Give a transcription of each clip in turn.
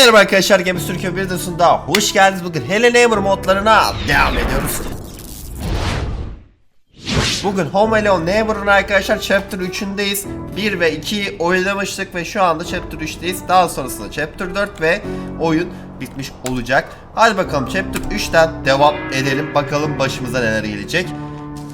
Merhaba arkadaşlar Gemi Türkiye videosunda hoş geldiniz. Bugün Helen Hammer modlarına devam ediyoruz. Bugün Home Alone Neighbor'ın arkadaşlar Chapter 3'ündeyiz. 1 ve 2'yi oynamıştık ve şu anda Chapter 3'teyiz. Daha sonrasında Chapter 4 ve oyun bitmiş olacak. Hadi bakalım Chapter 3'ten devam edelim. Bakalım başımıza neler gelecek.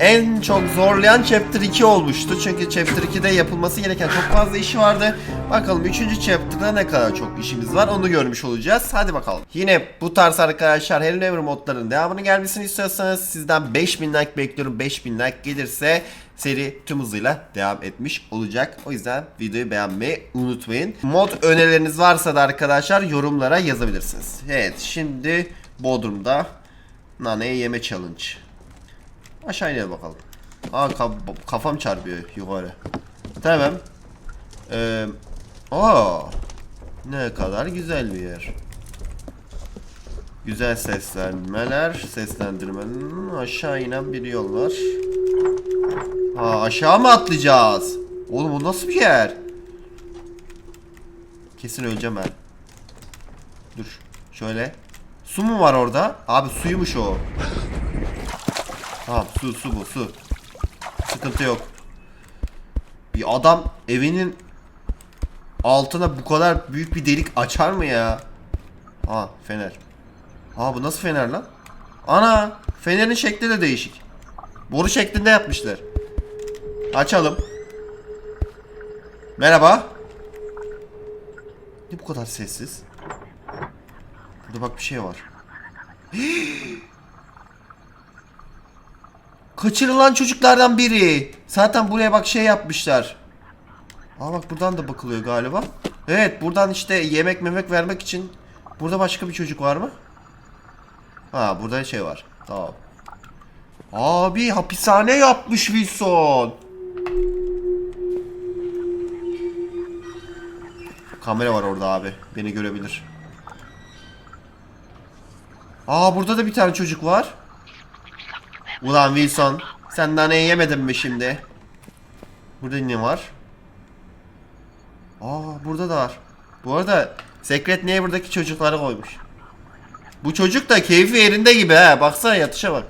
En çok zorlayan Chapter 2 olmuştu. Çünkü Chapter 2'de yapılması gereken çok fazla işi vardı. Bakalım 3. Chapter'da ne kadar çok işimiz var onu görmüş olacağız. Hadi bakalım. Yine bu tarz arkadaşlar Hello Neighbor modlarının devamını gelmesini istiyorsanız sizden 5000 like bekliyorum. 5000 like gelirse seri tüm hızıyla devam etmiş olacak. O yüzden videoyu beğenmeyi unutmayın. Mod önerileriniz varsa da arkadaşlar yorumlara yazabilirsiniz. Evet şimdi Bodrum'da naneye yeme challenge. Aşağı inelim bakalım. Aa ka- kafam çarpıyor yukarı. Tamam. Ee, aa, ne kadar güzel bir yer. Güzel seslenmeler, seslendirmenin aşağı inen bir yol var. Aa, aşağı mı atlayacağız? Oğlum bu nasıl bir yer? Kesin öleceğim ben. Dur, şöyle. Su mu var orada? Abi suymuş o. Tamam su su bu su. Sıkıntı yok. Bir adam evinin altına bu kadar büyük bir delik açar mı ya? Aa fener. Aa bu nasıl fener lan? Ana fenerin şekli de değişik. Boru şeklinde yapmışlar. Açalım. Merhaba. Ne bu kadar sessiz? Burada bak bir şey var. Kaçırılan çocuklardan biri. Zaten buraya bak şey yapmışlar. Aa bak buradan da bakılıyor galiba. Evet buradan işte yemek memek vermek için. Burada başka bir çocuk var mı? Ha burada şey var. Tamam. Abi hapishane yapmış Wilson. Kamera var orada abi. Beni görebilir. Aa burada da bir tane çocuk var. Ulan Wilson, sen naneyi yemedin mi şimdi? Burada ne var? Aa burada da var. Bu arada Secret Neighbor'daki çocukları koymuş. Bu çocuk da keyfi yerinde gibi ha. Baksana yatışa bak.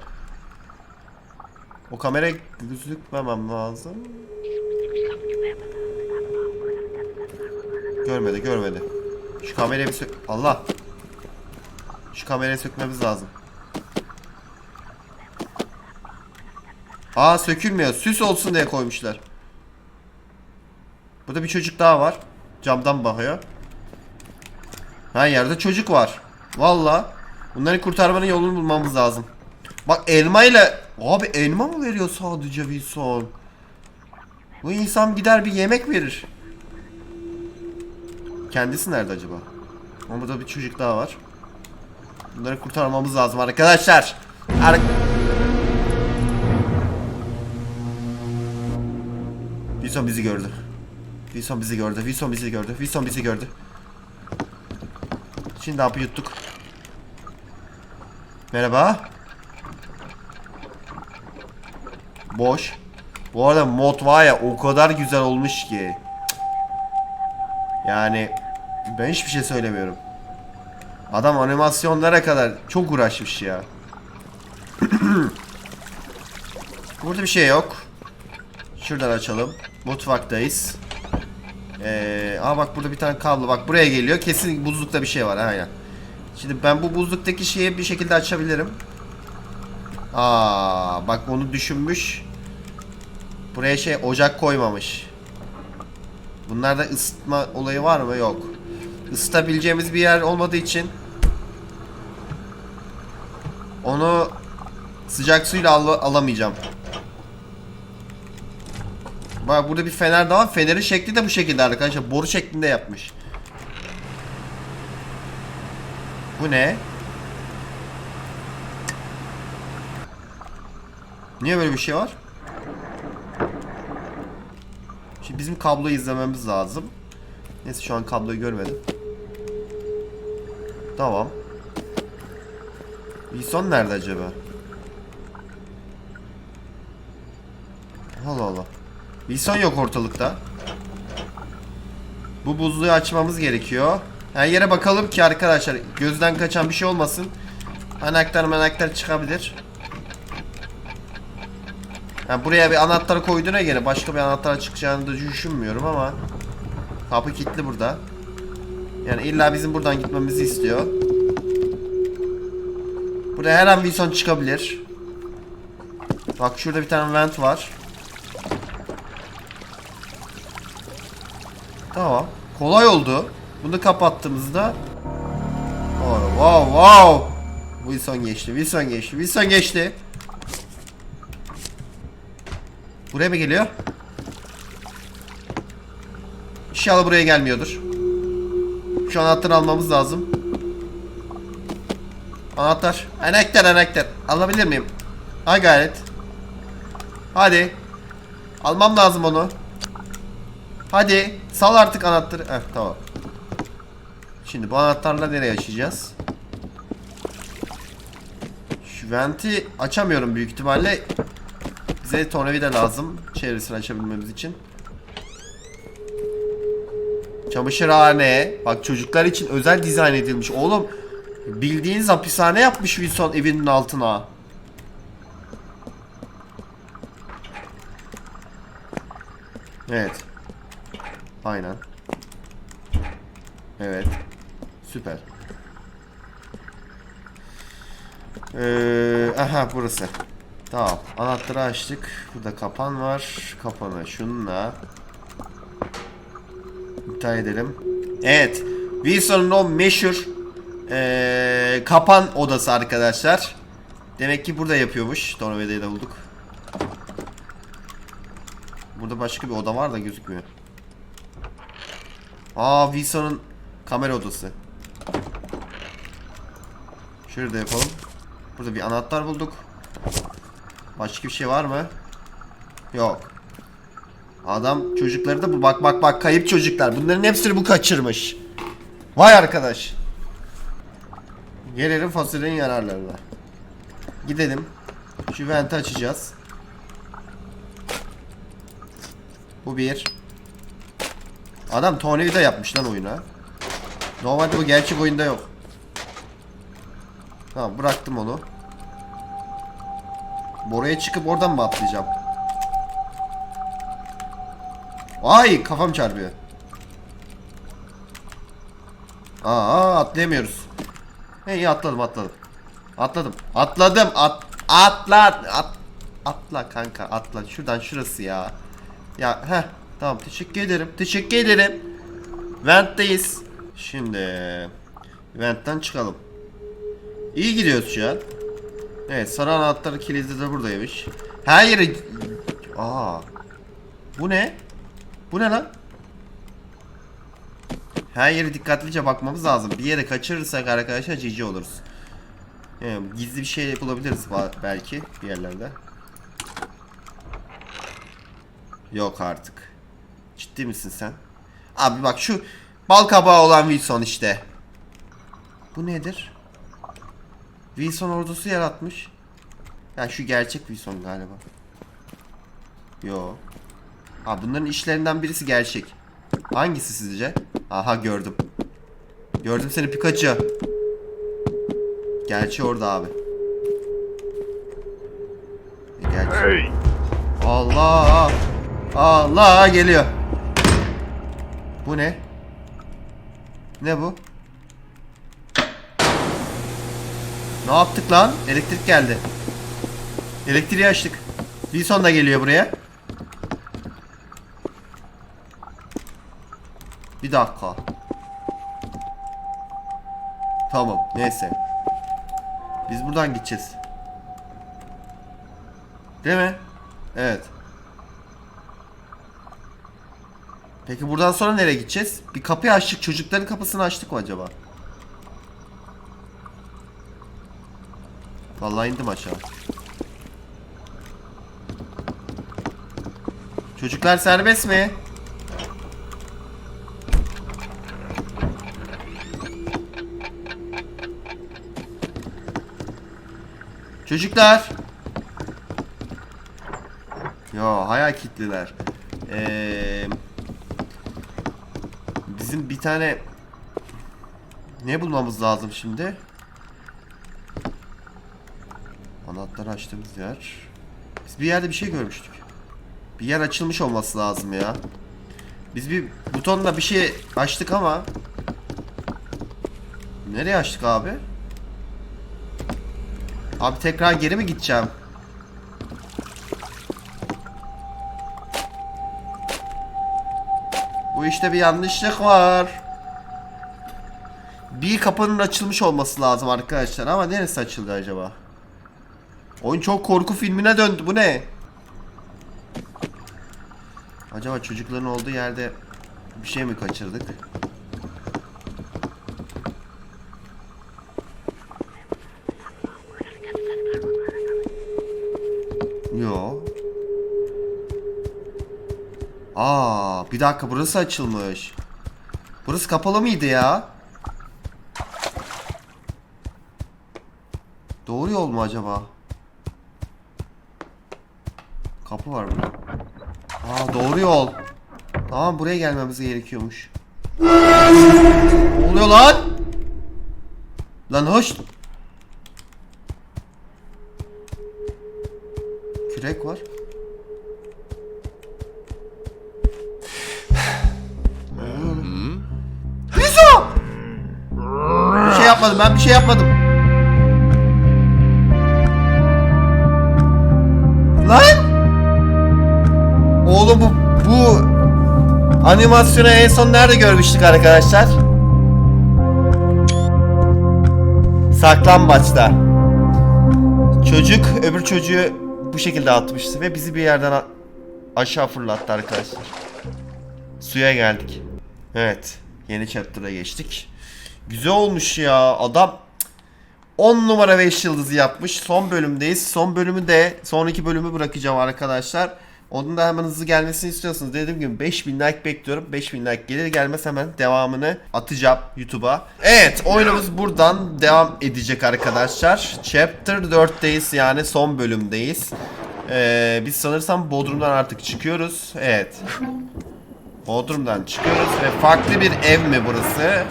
O kamera gözükmemem lazım. Görmedi, görmedi. Şu kamerayı bir sök... Allah. Şu kamerayı sökmemiz lazım. Aa sökülmüyor. Süs olsun diye koymuşlar. Burada bir çocuk daha var. Camdan bakıyor. Ha yerde çocuk var. Valla. Bunları kurtarmanın yolunu bulmamız lazım. Bak elma ile... Abi elma mı veriyor sadece Wilson? Bu insan gider bir yemek verir. Kendisi nerede acaba? Ama burada bir çocuk daha var. Bunları kurtarmamız lazım arkadaşlar. Ar Wilson bizi gördü. Wilson bizi gördü. Wilson bizi gördü. Wilson bizi gördü. Şimdi hapı yuttuk. Merhaba. Boş. Bu arada mod var ya o kadar güzel olmuş ki. Yani ben hiçbir şey söylemiyorum. Adam animasyonlara kadar çok uğraşmış ya. Burada bir şey yok. Şuradan açalım. Mutfaktayız. Ee, aa bak burada bir tane kablo. Bak buraya geliyor. Kesin buzlukta bir şey var. Aynen. Şimdi ben bu buzluktaki şeyi bir şekilde açabilirim. Aa bak onu düşünmüş. Buraya şey ocak koymamış. Bunlarda ısıtma olayı var mı? Yok. Isıtabileceğimiz bir yer olmadığı için onu sıcak suyla al alamayacağım. Bak burada bir fener daha var. Fenerin şekli de bu şekilde arkadaşlar. Boru şeklinde yapmış. Bu ne? Niye böyle bir şey var? Şimdi bizim kabloyu izlememiz lazım. Neyse şu an kabloyu görmedim. Tamam. Wilson nerede acaba? Allah Allah. Wilson yok ortalıkta. Bu buzluğu açmamız gerekiyor. Her yere bakalım ki arkadaşlar gözden kaçan bir şey olmasın. Anahtar manaktar çıkabilir. Yani buraya bir anahtar koyduğuna göre başka bir anahtar çıkacağını da düşünmüyorum ama kapı kilitli burada. Yani illa bizim buradan gitmemizi istiyor. Buraya her an Wilson çıkabilir. Bak şurada bir tane vent var. Tamam. Kolay oldu. Bunu kapattığımızda Oh, wow wow. Wilson geçti. Wilson geçti. Wilson geçti. Buraya mı geliyor? İnşallah buraya gelmiyordur. Şu anahtarı almamız lazım. Anahtar. Anahtar anahtar. Alabilir miyim? Ha gayret. Hadi. Almam lazım onu. Hadi. Sal artık anahtarı. Heh tamam. Şimdi bu anahtarla nereye açacağız? Şu venti açamıyorum büyük ihtimalle. Bize tornavida lazım. Çevresini açabilmemiz için. Çamaşırhane. Bak çocuklar için özel dizayn edilmiş. Oğlum bildiğiniz hapishane yapmış Wilson evinin altına. Evet. Aynen. Evet. Süper. Ee, aha burası. Tamam. Anahtarı açtık. Burada kapan var. Kapanı şununla. İptal edelim. Evet. Wilson'un o meşhur ee, kapan odası arkadaşlar. Demek ki burada yapıyormuş. Tornavida'yı da bulduk. Burada başka bir oda var da gözükmüyor. Aa Wilson'un kamera odası. Şurada yapalım. Burada bir anahtar bulduk. Başka bir şey var mı? Yok. Adam çocukları da bu bak bak bak kayıp çocuklar. Bunların hepsini bu kaçırmış. Vay arkadaş. Gelelim fasulyenin yararlarına. Gidelim. Şu venti açacağız. Bu bir. Adam tornavida yapmış lan oyuna. Normalde bu gerçek oyunda yok. Tamam bıraktım onu. Buraya çıkıp oradan mı atlayacağım? Ay kafam çarpıyor. Aa atlayamıyoruz. İyi atladım atladım. Atladım. Atladım. At atla at atla kanka atla. Şuradan şurası ya. Ya heh tamam teşekkür ederim. Teşekkür ederim. Vent'teyiz. Şimdi Vent'ten çıkalım. İyi gidiyoruz şu an. Evet sarı anahtarı kilidi de buradaymış. Her yeri... Aa. Bu ne? Bu ne lan? Her yere dikkatlice bakmamız lazım. Bir yere kaçırırsak arkadaşlar cici oluruz. Yani gizli bir şey bulabiliriz ba- belki bir yerlerde. Yok artık. Ciddi misin sen? Abi bak şu bal kabağı olan Wilson işte. Bu nedir? Wilson ordusu yaratmış. Ya şu gerçek Wilson galiba. Yo. Ha bunların işlerinden birisi gerçek. Hangisi sizce? Aha gördüm. Gördüm seni Pikachu. Gerçi orada abi. E, Gerçi. Hey! Allah! Allah geliyor. Bu ne? Ne bu? Ne yaptık lan? Elektrik geldi. Elektriği açtık. Wilson da geliyor buraya. Bir dakika. Tamam, neyse. Biz buradan gideceğiz. Değil mi? Evet. Peki buradan sonra nereye gideceğiz? Bir kapıyı açtık. Çocukların kapısını açtık mı acaba? Vallahi indim aşağı. Çocuklar serbest mi? Çocuklar. Yo hayal kitliler. Ee, bizim bir tane Ne bulmamız lazım şimdi? Anahtarı açtığımız yer. Biz bir yerde bir şey görmüştük. Bir yer açılmış olması lazım ya. Biz bir butonla bir şey açtık ama Nereye açtık abi? Abi tekrar geri mi gideceğim? Bu işte bir yanlışlık var. Bir kapının açılmış olması lazım arkadaşlar ama neresi açıldı acaba? Oyun çok korku filmine döndü. Bu ne? Acaba çocukların olduğu yerde bir şey mi kaçırdık? Yo. Aa, bir dakika burası açılmış. Burası kapalı mıydı ya? Doğru yol mu acaba? Kapı var burada. Aa doğru yol. Tamam buraya gelmemiz gerekiyormuş. Ne oluyor lan? Lan hoş. Kürek var. Yapmadım ben bir şey yapmadım. Lan! Oğlum bu bu animasyonu en son nerede görmüştük arkadaşlar? Saklambaçta. Çocuk öbür çocuğu bu şekilde atmıştı ve bizi bir yerden aşağı fırlattı arkadaşlar. Suya geldik. Evet. Yeni chapter'a geçtik. Güzel olmuş ya. Adam 10 numara 5 yıldızı yapmış. Son bölümdeyiz. Son bölümü de sonraki bölümü bırakacağım arkadaşlar. Onun da hemen hızlı gelmesini istiyorsanız dediğim gibi 5000 like bekliyorum. 5000 like gelir gelmez hemen devamını atacağım YouTube'a. Evet oyunumuz buradan devam edecek arkadaşlar. Chapter 4'teyiz yani son bölümdeyiz. Ee, biz sanırsam Bodrum'dan artık çıkıyoruz. Evet. Bodrum'dan çıkıyoruz ve farklı bir ev mi burası?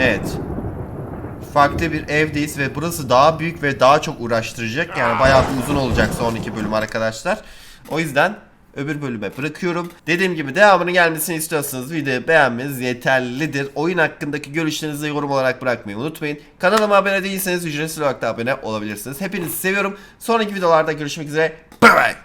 Evet. Farklı bir evdeyiz ve burası daha büyük ve daha çok uğraştıracak. Yani bayağı uzun olacak son bölüm arkadaşlar. O yüzden öbür bölüme bırakıyorum. Dediğim gibi devamını gelmesini istiyorsanız videoyu beğenmeniz yeterlidir. Oyun hakkındaki görüşlerinizi yorum olarak bırakmayı unutmayın. Kanalıma abone değilseniz ücretsiz olarak da abone olabilirsiniz. Hepinizi seviyorum. Sonraki videolarda görüşmek üzere. Bye bye.